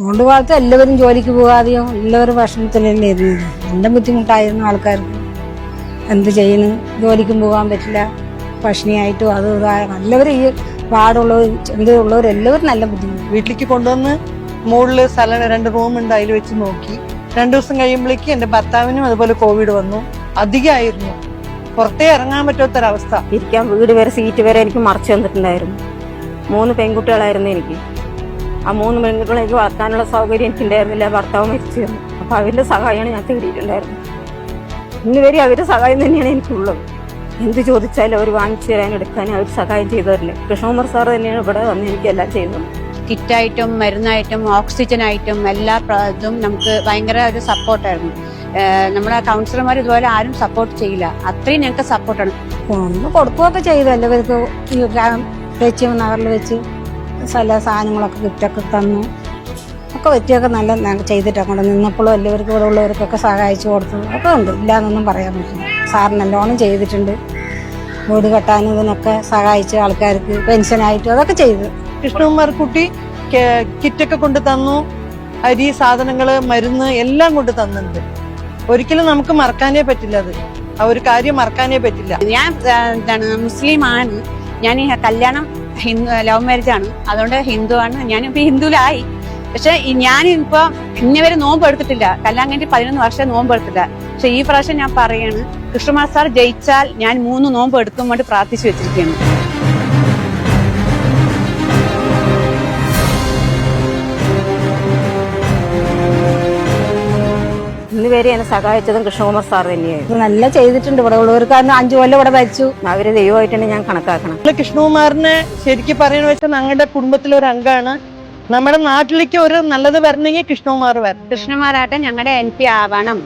അതുകൊണ്ട് കാലത്ത് എല്ലാവരും ജോലിക്ക് പോകാതെയോ എല്ലാവരും ഭക്ഷണത്തിലല്ലേ ഇരുന്നത് നല്ല ബുദ്ധിമുട്ടായിരുന്നു ആൾക്കാർക്ക്? എന്ത് ചെയ്യുന്നു ജോലിക്കും പോകാൻ പറ്റില്ല. ഭക്ഷണിയായിട്ടും അത് ഇതായ നല്ലവരും ഈ പാടുള്ളവർ ചെന്തയുള്ളവർ എല്ലാവരും നല്ല ബുദ്ധിമുട്ട്. വീട്ടിലേക്ക് കൊണ്ടുവന്ന് മുകളിൽ സ്ഥലം രണ്ട് റൂം ഉണ്ട് അതിൽ വെച്ച് നോക്കി. രണ്ടു ദിവസം കഴിയുമ്പോഴേക്ക് എന്റെ ഭർത്താവിനും അതുപോലെ കോവിഡ് വന്നു. അധികമായിരുന്നു. പുറത്തേ ഇറങ്ങാൻ പറ്റാത്തൊരവസ്ഥ. ഇരിക്കാൻ വീട് വരെ സീറ്റ് വരെ എനിക്ക് മറച്ചു തന്നിട്ടുണ്ടായിരുന്നു. മൂന്ന് പെൺകുട്ടികളായിരുന്നു എനിക്ക്. ആ മൂന്ന് മൃഗങ്ങളേക്ക് വളർത്താനുള്ള സൗകര്യം എനിക്കുണ്ടായിരുന്നില്ല. ഭർത്താവ് മരിച്ചിരുന്നു അപ്പം അവരുടെ സഹായമാണ് ഞാൻ തേടിയിട്ടുണ്ടായിരുന്നത്. ഇന്ന് വരെ അവരുടെ സഹായം തന്നെയാണ് എനിക്കുള്ളത്. എന്ത് ചോദിച്ചാലും അവർ വാങ്ങിച്ചു തരാൻ എടുക്കാനും അവർ സഹായം ചെയ്തവരില്ല. കൃഷ്ണകുമാർ സാർ തന്നെയാണ് ഇവിടെ വന്ന് എനിക്കെല്ലാം ചെയ്തത്. കിറ്റായിട്ടും മരുന്നായിട്ടും ഓക്സിജനായിട്ടും എല്ലാ ഇതും നമുക്ക് ഭയങ്കര ഒരു സപ്പോർട്ടായിരുന്നു. നമ്മുടെ കൗൺസിലർമാർ ഇതുപോലെ ആരും സപ്പോർട്ട് ചെയ്യില്ല. അത്രയും ഞങ്ങൾക്ക് സപ്പോർട്ടാണ് ഒന്ന് കൊടുക്കുകയൊക്കെ ചെയ്തു. ഇവർക്ക് ഈ വെച്ച് നഗറിൽ വെച്ച് ചില സാധനങ്ങളൊക്കെ ഗിഫ്റ്റൊക്കെ തന്നു. ഒക്കെ വെറ്റിയൊക്കെ നല്ല ചെയ്തിട്ട് അങ്ങോട്ട് നിന്നപ്പോഴും എല്ലാവർക്കും ഇവിടെ ഉള്ളവർക്കൊക്കെ സഹായിച്ചു കൊടുത്തു ഒക്കെ ഉണ്ട്. ഇല്ലാന്നൊന്നും പറയാൻ പറ്റില്ല. സാർ നല്ലോണം ചെയ്തിട്ടുണ്ട്. വീട് കെട്ടാനും ഇതിനൊക്കെ സഹായിച്ച ആൾക്കാർക്ക് പെൻഷനായിട്ടും അതൊക്കെ ചെയ്തു. കൃഷ്ണകുമാർ കുട്ടി കിറ്റൊക്കെ കൊണ്ട് തന്നു. അരി സാധനങ്ങൾ മരുന്ന് എല്ലാം കൊണ്ട് തന്നിട്ടുണ്ട്. ഒരിക്കലും നമുക്ക് മറക്കാനേ പറ്റില്ല അത്. ആ ഒരു കാര്യം മറക്കാനേ പറ്റില്ല. ഞാൻ എന്താണ് മുസ്ലിം ആണ് ഞാൻ ഈ കല്യാണം ഹിന്ദു ലവ് മാരേജ് ആണ്. അതുകൊണ്ട് ഹിന്ദു ആണ് ഞാനിപ്പോ ഹിന്ദുവിലായി. പക്ഷെ ഞാൻ ഇപ്പൊ ഇന്നെ വരെ നോമ്പ് എടുത്തിട്ടില്ല. കല്യാണം കഴിഞ്ഞിട്ട് പതിനൊന്ന് വർഷം നോമ്പ് എടുത്തില്ല. പക്ഷെ ഈ പ്രാവശ്യം ഞാൻ പറയാണ് കൃഷ്ണമാർ സാർ ജയിച്ചാൽ ഞാൻ മൂന്ന് നോമ്പ് എടുക്കും വേണ്ടി പ്രാർത്ഥിച്ചു വെച്ചിരിക്കുകയാണ്. ഇന്ന് വരെ എന്നെ സഹായിച്ചതും കൃഷ്ണകുമാർ സാർ തന്നെയായിരുന്നു. നല്ല ചെയ്തിട്ടുണ്ട് ഇവിടെ ഉള്ളവർക്ക്. കാരണം അഞ്ചു കൊല്ലം ഇവിടെ ഭരിച്ചു. അവർ ദൈവമായിട്ടാണ് ഞാൻ കണക്കാക്കണം കൃഷ്ണകുമാറിനെ ശരിക്കും പറയണ വെച്ചാൽ ഞങ്ങളുടെ കുടുംബത്തിലെ ഒരു അംഗമാണ്. നമ്മുടെ നാട്ടിലേക്ക് ഒരു നല്ലത് വരണമെങ്കിൽ കൃഷ്ണകുമാർ വരണം. കൃഷ്ണകുമാറാട്ടെ ഞങ്ങളുടെ എം പി ആവണം.